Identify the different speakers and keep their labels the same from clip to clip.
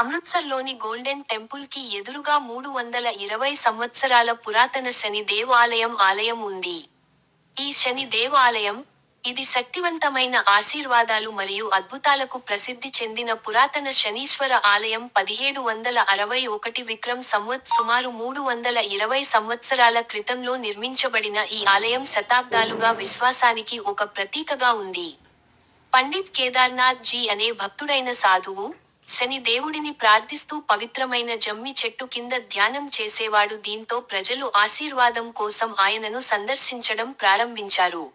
Speaker 1: అమృత్సర్లోని golden టెంపుల్కి ఎదురుగా మూడు వందల ఇరవై సంవత్సరాల పురాతన శని దేవాలయం ఆలయం ఉంది. ఈ శని దేవాలయం ఇది శక్తివంతమైన ఆశీర్వాదాలు మరియు అద్భుతాలకు ప్రసిద్ధి చెందిన పురాతన శనీశ్వర ఆలయం పదిహేడు వందల అరవై ఒకటి విక్రమ్ సంవత్ సుమారు మూడు వందల ఇరవై సంవత్సరాల క్రితంలో నిర్మించబడిన ఈ ఆలయం శతాబ్దాలుగా విశ్వాసానికి ఒక ప్రతీకగా ఉంది. పండిత్ కేదార్నాథ్ జీ అనే భక్తుడైన సాధువు, శని దేవుడిని ప్రార్థిస్తూ పవిత్రమైన జమ్మి చెట్టు కింద ధ్యానం చేసేవాడు దీంతో ప్రజలు ఆశీర్వాదం కోసం ఆయనను సందర్శించడం ప్రారంభించారు.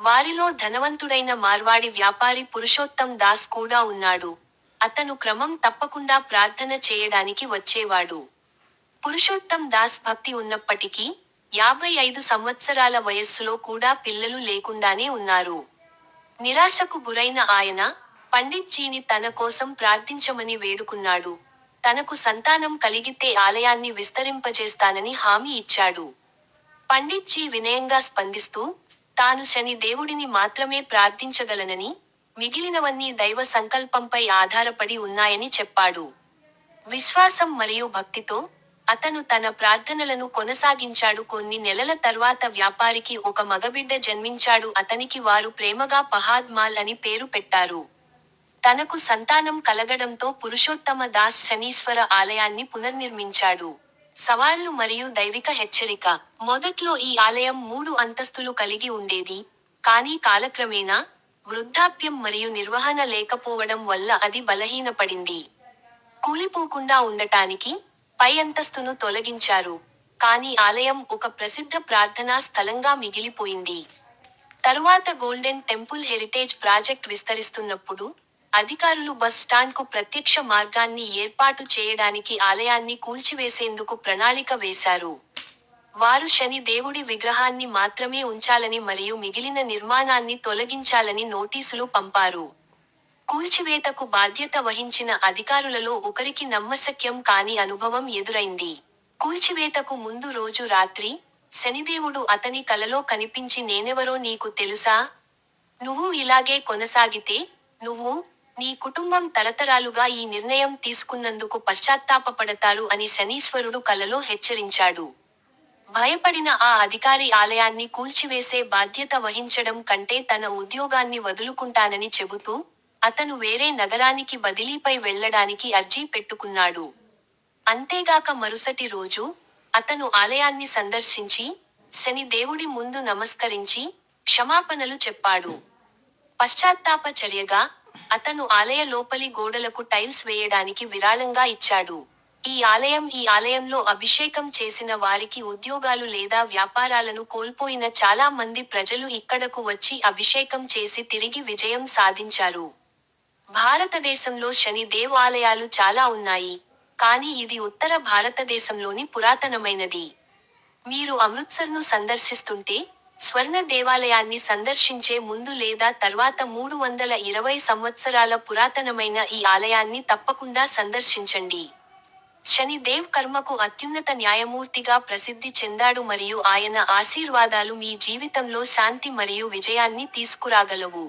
Speaker 1: వారిలో ధనవంతుడైన మార్వాడి వ్యాపారి పురుషోత్తం దాస్ కూడా ఉన్నాడు. అతను క్రమం తప్పకుండా ప్రార్థన చేయడానికి వచ్చేవాడు. పురుషోత్తం దాస్ భక్తి ఉన్నప్పటికీ, యాభై ఐదు సంవత్సరాల వయస్సులో కూడా పిల్లలు లేకుండానే ఉన్నారు. నిరాశకు గురైన ఆయన, పండిత్ జీని తన కోసం ప్రార్థించమని వేడుకున్నాడు. తనకు సంతానం కలిగితే ఆలయాన్ని విస్తరింపజేస్తానని హామీ ఇచ్చాడు. పండిత్ జీ వినయంగా స్పందిస్తూ, తాను శని దేవుడిని మాత్రమే ప్రార్థించగలనని, మిగిలినవన్నీ దైవ సంకల్పంపై ఆధారపడి ఉన్నాయని చెప్పాడు. విశ్వాసం మరియు భక్తితో, అతను తన ప్రార్థనలను కొనసాగించాడు కొన్ని నెలల తర్వాత వ్యాపారికి ఒక మగబిడ్డ జన్మించాడు అతనికి వారు ప్రేమగా పహాద్ మాల్ అని పేరు పెట్టారు. తనకు సంతానం కలగడంతో పురుషోత్తమ దాస్ శనీశ్వర ఆలయాన్ని పునర్నిర్మించాడు. సవాళ్ళు మరియు దైవిక హెచ్చరిక మొదట్లో ఈ ఆలయం మూడు అంతస్తులు కలిగి ఉండేది, కానీ కాలక్రమేణా, వృద్ధాప్యం మరియు నిర్వహణ లేకపోవడం వల్ల అది బలహీనపడింది. కూలిపోకుండా ఉండటానికి, పై అంతస్తును తొలగించారు. కానీ ఆలయం ఒక ప్రసిద్ధ ప్రార్థనా స్థలంగా మిగిలిపోయింది. తరువాత గోల్డెన్ టెంపుల్ హెరిటేజ్ ప్రాజెక్ట్ విస్తరిస్తున్నప్పుడు, అధికారులు బస్ స్టాండ్కు ప్రత్యక్ష మార్గాన్ని ఏర్పాటు చేయడానికి ఆలయాన్ని కూల్చివేసేందుకు ప్రణాళిక వేశారు. వారు శని దేవుడి విగ్రహాన్ని మాత్రమే ఉంచాలని మరియు మిగిలిన నిర్మాణాన్ని తొలగించాలని నోటీసులు పంపారు. కూల్చివేతకు బాధ్యత వహించిన అధికారులలో ఒకరికి నమ్మశక్యం కాని అనుభవం ఎదురైంది. కూల్చివేతకు ముందు రోజు రాత్రి, శనిదేవుడు అతని కలలో కనిపించి నేనెవరో నీకు తెలుసా? నువ్వు ఇలాగే కొనసాగితే, నువ్వు, నీ కుటుంబం తరతరాలుగా ఈ నిర్ణయం తీసుకున్నందుకు పశ్చాత్తాపపడతారు అని శనీశ్వరుడు కలలో హెచ్చరించాడు. భయపడిన ఆ అధికారి ఆలయాన్ని కూల్చివేసే బాధ్యత వహించడం కంటే తన ఉద్యోగాన్ని వదులుకుంటానని చెబుతూ, అతను వేరే నగరానికి బదిలీపై వెళ్ళడానికి అర్జీ పెట్టుకున్నాడు. అంతేగాక మరుసటి రోజు, అతను ఆలయాన్ని సందర్శించి, శని దేవుడి ముందు నమస్కరించి, క్షమాపణలు చెప్పాడు. పశ్చాత్తాప చర్యగా, అతను ఆలయ లోపలి గోడలకు టైల్స్ వేయడానికి విరాళంగా ఇచ్చాడు. ఈ ఆలయం ఈ ఆలయంలో అభిషేకం చేసిన వారికి ఉద్యోగాలు లేదా వ్యాపారాలను కోల్పోయిన చాలా మంది ప్రజలు ఇక్కడకు వచ్చి అభిషేకం చేసి తిరిగి విజయం సాధించారు. భారతదేశంలో శని దేవ్ ఆలయాలు చాలా ఉన్నాయి, కానీ ఇది ఉత్తర భారతదేశంలోని పురాతనమైనది. మీరు అమృత్సర్ను సందర్శిస్తుంటే, స్వర్ణ దేవాలయాన్ని సందర్శించే ముందు లేదా తర్వాత మూడు వందల ఇరవై సంవత్సరాల పురాతనమైన ఈ ఆలయాన్ని తప్పకుండా సందర్శించండి. శని దేవ్ కర్మకు అత్యున్నత న్యాయమూర్తిగా ప్రసిద్ధి చెందాడు మరియు ఆయన ఆశీర్వాదాలు మీ జీవితంలో శాంతి మరియు విజయాన్ని తీసుకురాగలవు.